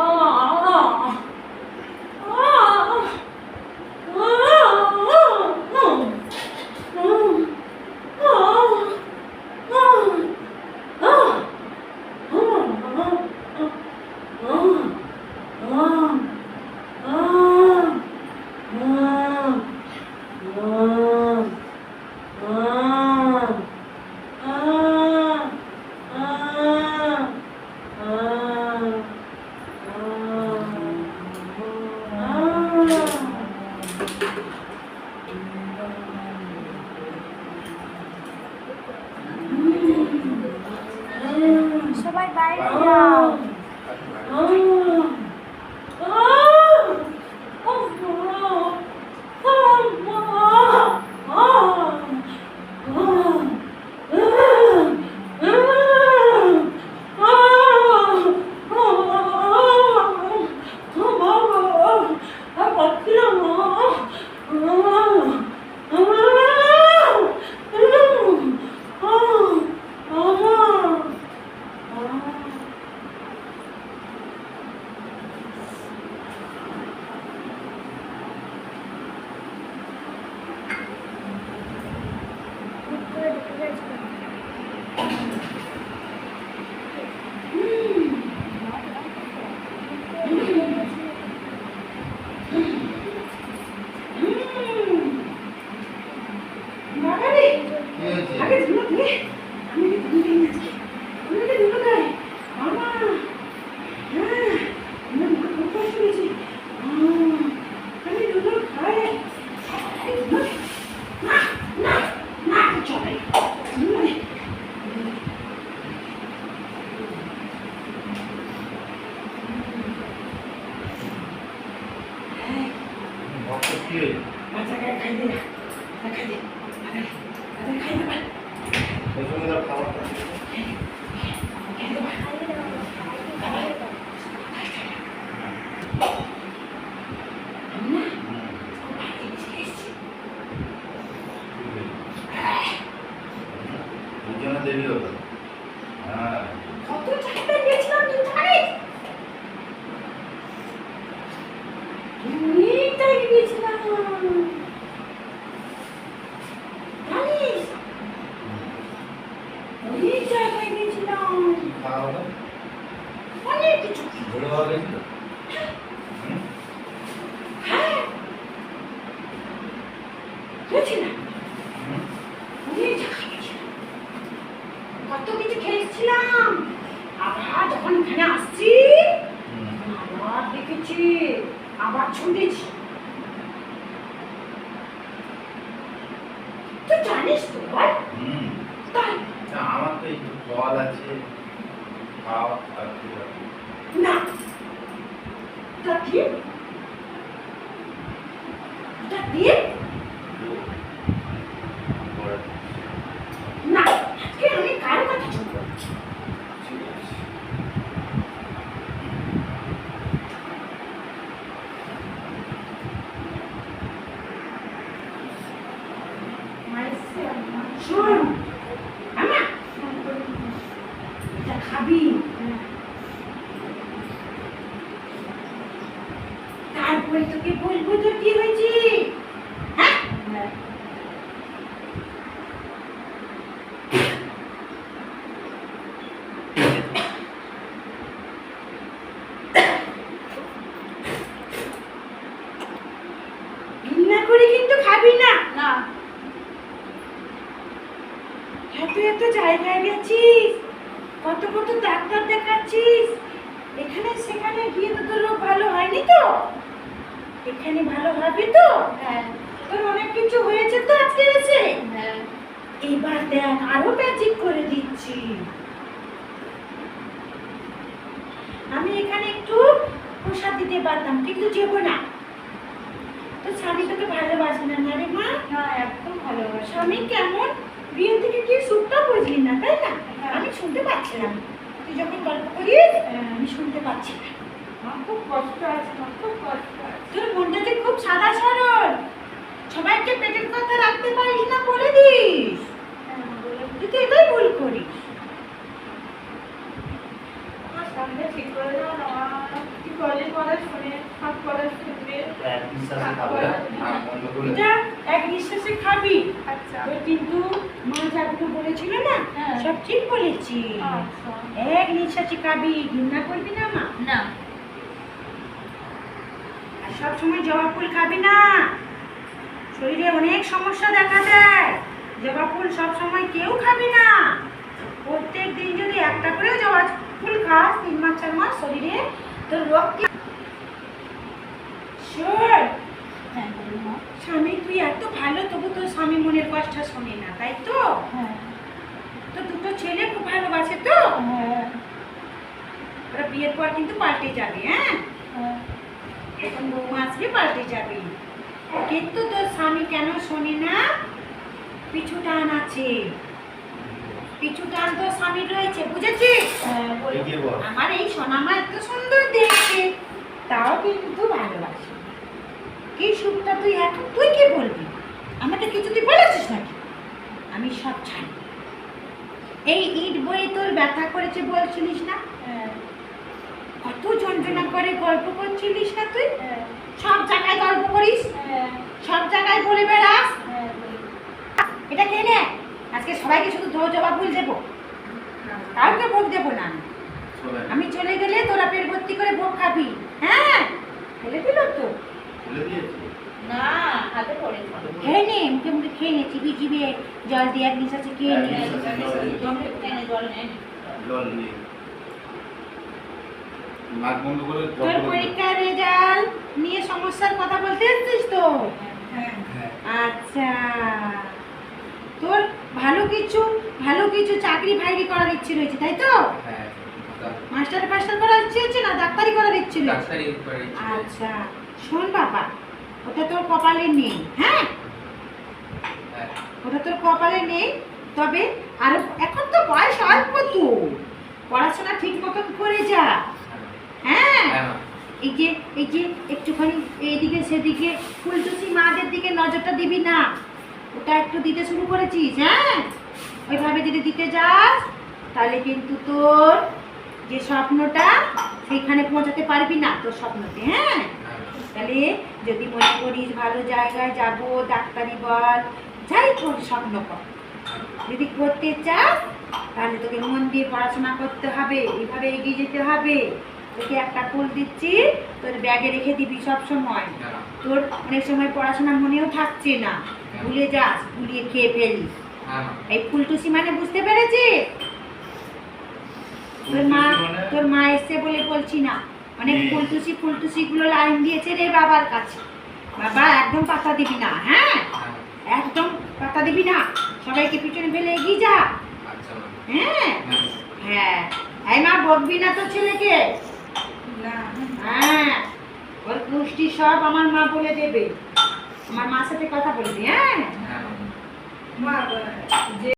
Oh, debido গেছিল? কত কিছু খেয়েছিলাম আবার যখন এখানে আসছি আবার দেখেছি আবার ছুটেছি তুই জানিস তো বল তাই আমার তো একটু ফল আছে খাওয়া আর আছে? না তা দিয়ে তা দিয়ে। না, আজকে আমি কার কথা শুনব ঠিক আছে। শোন আমা এটা খাবি তারপরে তোকে বলব তো কি হয়েছে? হ্যাঁ? ঘৃণা করে কিন্তু খাবি না। না। এত এত জায়গায় গেছিস? কত কত ডাক্তার দেখাচ্ছিস? এখানে সেখানে গিয়ে তো তোর রোগ ভালো হয়নি তো? এখানে ভালো হবে তো? হ্যাঁ। তোর অনেক কিছু হয়েছে তো আজকে এসে? হ্যাঁ। এবার দেখ আরও ম্যাজিক করে দিচ্ছি। আমি এখানে একটু প্রসাদ দিতে পারতাম কিন্তু যাব না। তো স্বামী তোকে ভালোবাসে না না রে মা? না একদম ভালোবাসা। স্বামী কেমন? বিয়ে থেকে কি সুখটা বুঝলি না তাই না? হ্যাঁ। আমি শুনতে পাচ্ছিলাম। তুই যখন গল্প করিস হ্যাঁ। আমি শুনতে পাচ্ছি না। আমার খুব কষ্ট আছে আমার খুব কষ্ট আছে। তোর মনটা যে খুব সাদা সরল সবাইকে পেটের কথা রাখতে পারিস না বলে দিস। হ্যাঁ, তুই তো এটাই ভুল করিস। আমার সামনে ঠিক করে দাও না কি বলে কথা শুনে সব কথা শুনবে এক নিঃশ্বাসে খাবে এক নিঃশ্বাসে আচ্ছা। কিন্তু মা যাগুলো বলেছিল না হ্যাঁ। সব ঠিক বলেছি। আচ্ছা। এক নিঃশ্বাসে খাবি ঘৃণা করবি না মা? না। আর সব সময় জবা ফুল খাবি না। শরীরে অনেক সমস্যা দেখা দেয়। জবা ফুল সব সময় কেউ খাবি না। প্রত্যেক দিন যদি একটা করেও জবা ফুল খাস তিন মাস চার মাস শরীরে তোর রোগ কি হ্যাঁ স্বামী তুই এত ভালো তবু তোর স্বামী মনের কষ্ট শোনে না তাই তো? হ্যাঁ। তো দুটো ছেলে খুব ভালোবাসে তো? হ্যাঁ। ওরা বিয়ের পর কিন্তু পাল্টে যাবে হ্যাঁ? হ্যাঁ। এখন বৌমা আসবে পাল্টে যাবে। কিন্তু তোর স্বামী কেন শোনে না? পিছু টান আছে। পিছু টান তোর স্বামীর রয়েছে বুঝেছিস? হ্যাঁ আমার এই সোনামা এত সুন্দর দেখতে তাও কিন্তু ভালোবাসে। কি সুখটা তুই এখন তুই কি বলবি? আমাকে কিছু তুই বলেছিস নাকি? আমি সব জানি। এই ইট বই তোর ব্যথা করেছে বলছিলিস না? হ্যাঁ। কত যন্ত্রণা করে গল্প করছিলিস না তুই? সব জায়গায় গল্প করিস? সব জায়গায় বলে বেড়াস? এটা খেয়ে নে আজকে সবাইকে শুধু ধো জবা ফুল দেবো। কাউকে ভোগ দেবো না আমি। আমি চলে গেলে তোরা পেট ভর্তি করে ভোগ খাবি। হ্যাঁ? ফেলে দিল তো। না হাতে পড়ে খেয়ে নে মুখে মুখে খেয়ে নে চিবি চিবিয়ে জল দিয়ে এক নিঃশ্বাসে খেয়ে নে। জল দিয়ে। নাক বন্ধ করে তোর পরীক্ষার রেজাল্ট নিয়ে সমস্যার কথা বলতে এসছিস তো? হ্যাঁ। আচ্ছা। তোর ভালো কিছু ভালো কিছু চাকরি ফাইরি করার ইচ্ছে রয়েছে তাই তো? হ্যাঁ মাস্টার ফাস্টার করার ইচ্ছে হচ্ছে না ডাক্তারি করার ইচ্ছে আচ্ছা। শোন বাবা ওটা তোর কপালে নেই হ্যাঁ? হ্যাঁ। ওটা তোর কপালে নেই তবে আর এখন তো বয়স অল্প তো। পড়াশোনা ঠিক মতন করে যা। হ্যাঁ। হ্যাঁ। এই যে এই যে একটুখানি এইদিকে সেদিকে ফুলটুসি মাদের দিকে নজরটা দিবি না। ওটা একটু দিতে শুরু করেছিস হ্যাঁ? ওইভাবে যদি দিতে যাস তাহলে কিন্তু তোর যে স্বপ্নটা সেইখানে পৌঁছাতে পারবি না তোর স্বপ্নতে হ্যাঁ? হ্যাঁ তাহলে যদি মনে করিস ভালো জায়গায় যাব ডাক্তারি বল যাই তোর স্বপ্ন কর যদি করতে চাস তাহলে তোকে মন দিয়ে পড়াশোনা করতে হবে এইভাবে এগিয়ে যেতে হবে। তোকে একটা ফুল দিচ্ছি তোর ব্যাগে রেখে দিবি সব সময় হ্যাঁ। তোর অনেক সময় পড়াশোনা মনেও থাকছে না। ভুলে যাস ভুলিয়ে খেয়ে ফেলিস। হ্যাঁ। এই ফুলটুসি মানে বুঝতে পেরেছিস? তোর মা মানে? তোর মা এসছে বলে বলছি না। অনেক। ফুলটুসি ফুলটুসি গুলো লাইন দিয়েছে রে বাবার কাছে। বাবা একদম পাতা দিবি না হ্যাঁ? হ্যাঁ। একদম পাতা দিবি না। সবাইকে পিছনে ফেলে এগিয়ে যা। আচ্ছা হ্যাঁ? হ্যাঁ। হ্যাঁ। এই মা বকবি না তো ছেলেকে। হ্যাঁ ওর পুষ্টি সব আমার মা বলে দেবে। আমার মার সাথে কথা বলবি হ্যাঁ? হ্যাঁ। মা। মা যে